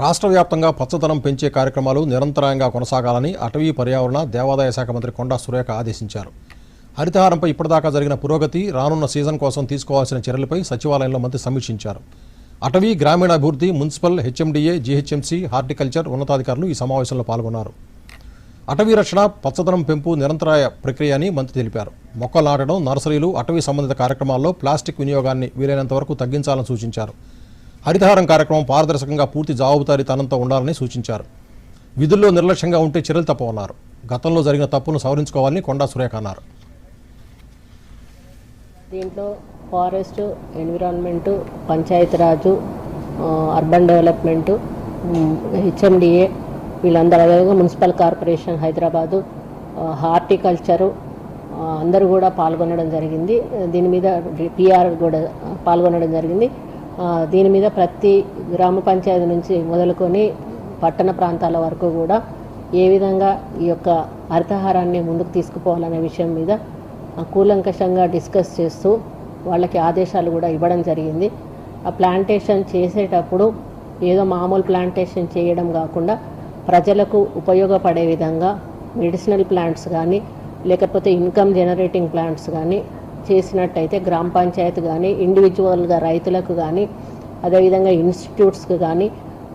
రాష్ట్ర వ్యాప్తంగా పచ్చదనం పెంచే కార్యక్రమాలు నిరంతరాయంగా కొనసాగాలని అటవీ పర్యావరణ దేవాదాయ శాఖ మంత్రి కొండా సురేఖ ఆదేశించారు. హరితహారంపై ఇప్పటిదాకా జరిగిన పురోగతి రానున్న సీజన్ కోసం తీసుకోవాల్సిన చర్యలపై సచివాలయంలో మంత్రి సమీక్షించారు. అటవీ గ్రామీణాభివృద్ధి మున్సిపల్ హెచ్ఎండిఏ జీహెచ్ఎంసీ హార్టికల్చర్ ఉన్నతాధికారులు ఈ సమావేశంలో పాల్గొన్నారు. అటవీ రక్షణ పచ్చదనం పెంపు నిరంతరాయ ప్రక్రియ అని మంత్రి తెలిపారు. మొక్కలు నాటడం నర్సరీలు అటవీ సంబంధిత కార్యక్రమాల్లో ప్లాస్టిక్ వినియోగాన్ని వీలైనంత వరకు తగ్గించాలని సూచించారు. హరితహారం కార్యక్రమం పారదర్శకంగా పూర్తి జవాబుదారీతనంతో ఉండాలని సూచించారు. విధుల్లో నిర్లక్ష్యంగా ఉంటే చర్యలు తప్పవన్నారు. గతంలో జరిగిన తప్పును సవరించుకోవాలని కొండా సురేఖ అన్నారు. దీంట్లో forest environment Panchayati Raj urban development HMDA వీళ్ళందరూ అదేవిధంగా మున్సిపల్ కార్పొరేషన్ హైదరాబాదు హార్టికల్చరు అందరూ కూడా పాల్గొనడం జరిగింది. దీని మీద పిఆర్ కూడా పాల్గొనడం జరిగింది. దీని మీద ప్రతి గ్రామ పంచాయతీ నుంచి మొదలుకొని పట్టణ ప్రాంతాల వరకు కూడా ఏ విధంగా ఈ యొక్క హరితహారాన్ని ముందుకు తీసుకుపోవాలనే విషయం మీద కూలంకషంగా డిస్కస్ చేస్తూ వాళ్ళకి ఆదేశాలు కూడా ఇవ్వడం జరిగింది. ఆ ప్లాంటేషన్ చేసేటప్పుడు ఏదో మామూలు ప్లాంటేషన్ చేయడం కాకుండా ప్రజలకు ఉపయోగపడే విధంగా మెడిసినల్ ప్లాంట్స్ కానీ లేకపోతే ఇన్కమ్ జనరేటింగ్ ప్లాంట్స్ కానీ చేసినట్టయితే గ్రామ పంచాయతీ కానీ ఇండివిజువల్గా రైతులకు కానీ అదేవిధంగా ఇన్స్టిట్యూట్స్కి కానీ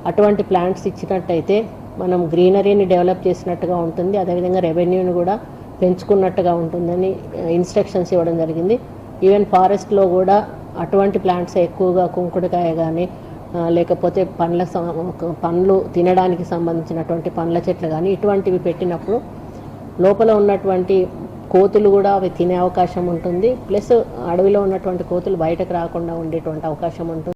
అటువంటి ప్లాంట్స్ ఇచ్చినట్టయితే మనం గ్రీనరీని డెవలప్ చేసినట్టుగా ఉంటుంది. అదేవిధంగా రెవెన్యూని కూడా పెంచుకున్నట్టుగా ఉంటుందని ఇన్స్ట్రక్షన్స్ ఇవ్వడం జరిగింది. ఈవెన్ ఫారెస్ట్లో కూడా అటువంటి ప్లాంట్స్ ఎక్కువగా కుంకుడుకాయ కానీ లేకపోతే పండ్ల పండ్లు తినడానికి సంబంధించినటువంటి పండ్ల చెట్లు కానీ ఇటువంటివి పెట్టినప్పుడు లోపల ఉన్నటువంటి కోతులు కూడా అవి తినే అవకాశం ఉంటుంది. ప్లస్ అడవిలో ఉన్నటువంటి కోతులు బయటకు రాకుండా ఉండేటువంటి అవకాశం ఉంటుంది.